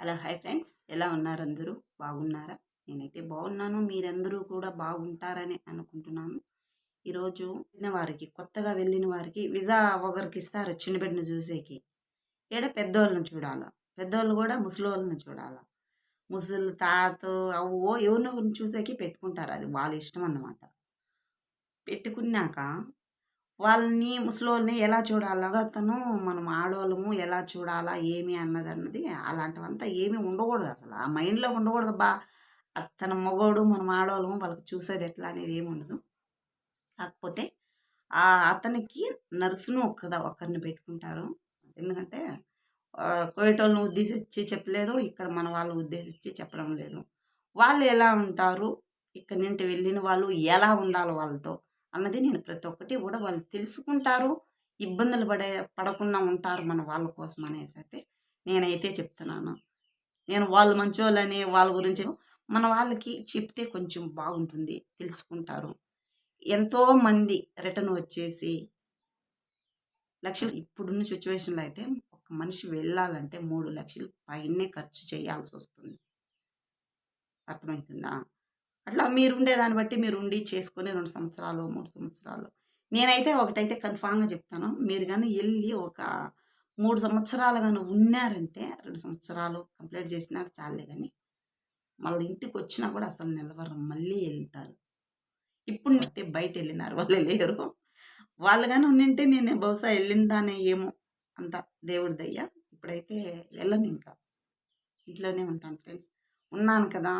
Hello hi friends ఎలా ఉన్నారు అందరూ బాగున్నారా? నేనైతే బాగున్నాను. మీరందరూ కూడా బాగుంటారని అనుకుంటున్నాను. ఈరోజు వెళ్ళిన వారికి కొత్తగా వెళ్ళిన వారికి విజా ఒకరికి ఇస్తారు చిన్న బిడ్డను చూసేకి. ఏడ పెద్దోళ్ళని చూడాలా. పెద్దోళ్ళు కూడా ముసలోళ్ళని చూడాలా. ముసలి తాత అవ్వో ఎవరినో చూసేకి పెట్టుకుంటారు. అది వాళ్ళ ఇష్టం అన్నమాట. పెట్టుకున్నాక వాళ్ళని ముసలోళ్ళని ఎలా చూడాలా అతను మనం ఆడవాళ్ళము ఎలా చూడాలా ఏమి అన్నది అన్నది అలాంటివంతా ఏమీ ఉండకూడదు అసలు. ఆ మైండ్లో ఉండకూడదు బా అతను మగోడు మనం ఆడవాళ్ళము వాళ్ళకి చూసేది ఎట్లా అనేది ఏమి ఉండదు. కాకపోతే ఆ అతనికి నర్సును ఒక్కదా ఒకరిని పెట్టుకుంటారు. ఎందుకంటే కోయటోళ్ళని ఉద్దేశించి చెప్పలేదు ఇక్కడ మన వాళ్ళు ఉద్దేశించి చెప్పడం లేదు. వాళ్ళు ఎలా ఉంటారు? ఇక్కడ నుండి వెళ్ళిన వాళ్ళు ఎలా ఉండాలి వాళ్ళతో? అన్నది నేను ప్రతి ఒక్కటి కూడా వాళ్ళు తెలుసుకుంటారు ఇబ్బందులు పడే పడకుండా ఉంటారు మన వాళ్ళ కోసం అనేసి అయితే నేనైతే చెప్తున్నాను. నేను వాళ్ళు మంచోళ్ళని వాళ్ళ గురించి మన వాళ్ళకి చెప్తే కొంచెం బాగుంటుంది తెలుసుకుంటారు. ఎంతో మంది రిటర్న్ వచ్చేసి లక్షలు ఇప్పుడున్న సిచ్యువేషన్లో అయితే ఒక మనిషి వెళ్ళాలంటే మూడు లక్షలు పైనే ఖర్చు చేయాల్సి వస్తుంది. అర్థమవుతుందా అట్లా మీరు ఉండేదాన్ని బట్టి మీరు ఉండి చేసుకొని రెండు సంవత్సరాలు మూడు సంవత్సరాలు. నేనైతే ఒకటైతే కన్ఫామ్గా చెప్తాను. మీరు కానీ వెళ్ళి ఒక మూడు సంవత్సరాలు కానీ ఉన్నారంటే రెండు సంవత్సరాలు కంప్లీట్ చేసినాక చాలే కానీ మళ్ళీ ఇంటికి వచ్చినా కూడా అసలు నిలవరు. మళ్ళీ వెళ్తారు ఇప్పుడు అంటే బయట వెళ్ళినారు వాళ్ళు లేరు. వాళ్ళు కానీ ఉండింటే నేను బహుశా వెళ్ళిందానే ఏమో అంత దేవుడి దయ్య ఇప్పుడైతే వెళ్ళను ఇంకా. ఇంట్లోనే ఉంటాను ఫ్రెండ్స్. ఉన్నాను కదా.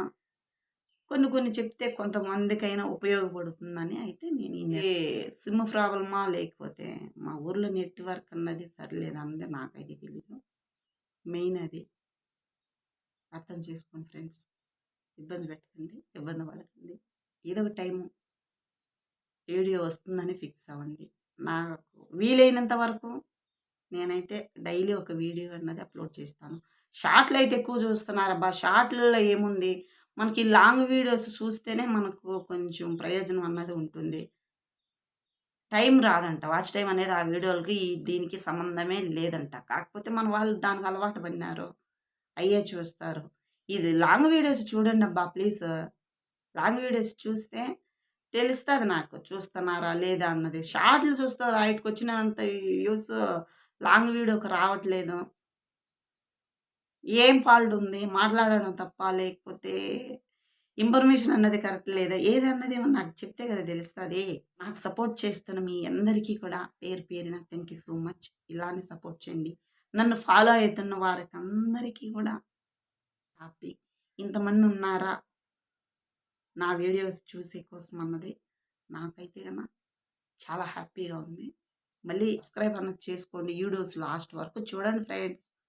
కొన్ని కొన్ని చెప్తే కొంతమందికైనా ఉపయోగపడుతుందని అయితే నేను సిమ్ ప్రాబ్లమా లేకపోతే మా ఊర్లో నెట్వర్క్ అన్నది సరిలేదు అన్నది నాకైతే తెలీదు. మెయిన్ అది. అర్థం చేసుకోండి ఫ్రెండ్స్. ఇబ్బంది పెట్టకండి ఇబ్బంది పడకండి. ఏదో ఒక టైము వీడియో వస్తుందని ఫిక్స్ అవ్వండి. నాకు వీలైనంత వరకు నేనైతే డైలీ ఒక వీడియో అన్నది అప్లోడ్ చేస్తాను. షార్ట్లు అయితే ఎక్కువ చూస్తున్నారు అబ్బా షార్ట్లలో ఏముంది? మనకి లాంగ్ వీడియోస్ చూస్తేనే మనకు కొంచెం ప్రయోజనం అన్నది ఉంటుంది. టైం రాదంట. వాచ్ టైం అనేది ఆ వీడియోలకి దీనికి సంబంధమే లేదంట. కాకపోతే మన వాళ్ళు దానికి అలవాటు పడినారు. అయ్యే చూస్తారు. ఇది లాంగ్ వీడియోస్ చూడండి అబ్బా ప్లీజ్. లాంగ్ వీడియోస్ చూస్తే తెలుస్తుంది నాకు. చూస్తున్నారా లేదా అన్నది. షార్ట్లు చూస్తారు ఆయటకు వచ్చినంత యూస్ లాంగ్ వీడియోకి రావట్లేదు. ఏం ఫాల్ట్ ఉంది? మాట్లాడడం తప్ప? లేకపోతే ఇన్ఫర్మేషన్ అన్నది కరెక్ట్ లేదా? ఏదన్నది నాకు చెప్తే కదా తెలుస్తుంది. నాకు సపోర్ట్ చేస్తున్న మీ అందరికీ కూడా పేరు పేరిన థ్యాంక్ యూ సో మచ్ ఇలానే సపోర్ట్ చేయండి. నన్ను ఫాలో అవుతున్న వారికి అందరికీ కూడా హ్యాపీ. ఇంతమంది ఉన్నారా? నా వీడియోస్ చూసే కోసం అన్నది నాకైతే కన్నా చాలా హ్యాపీగా ఉంది. మళ్ళీ సబ్స్క్రైబ్ అన్నది చేసుకోండి. వీడియోస్ లాస్ట్ వరకు చూడండి ఫ్రెండ్స్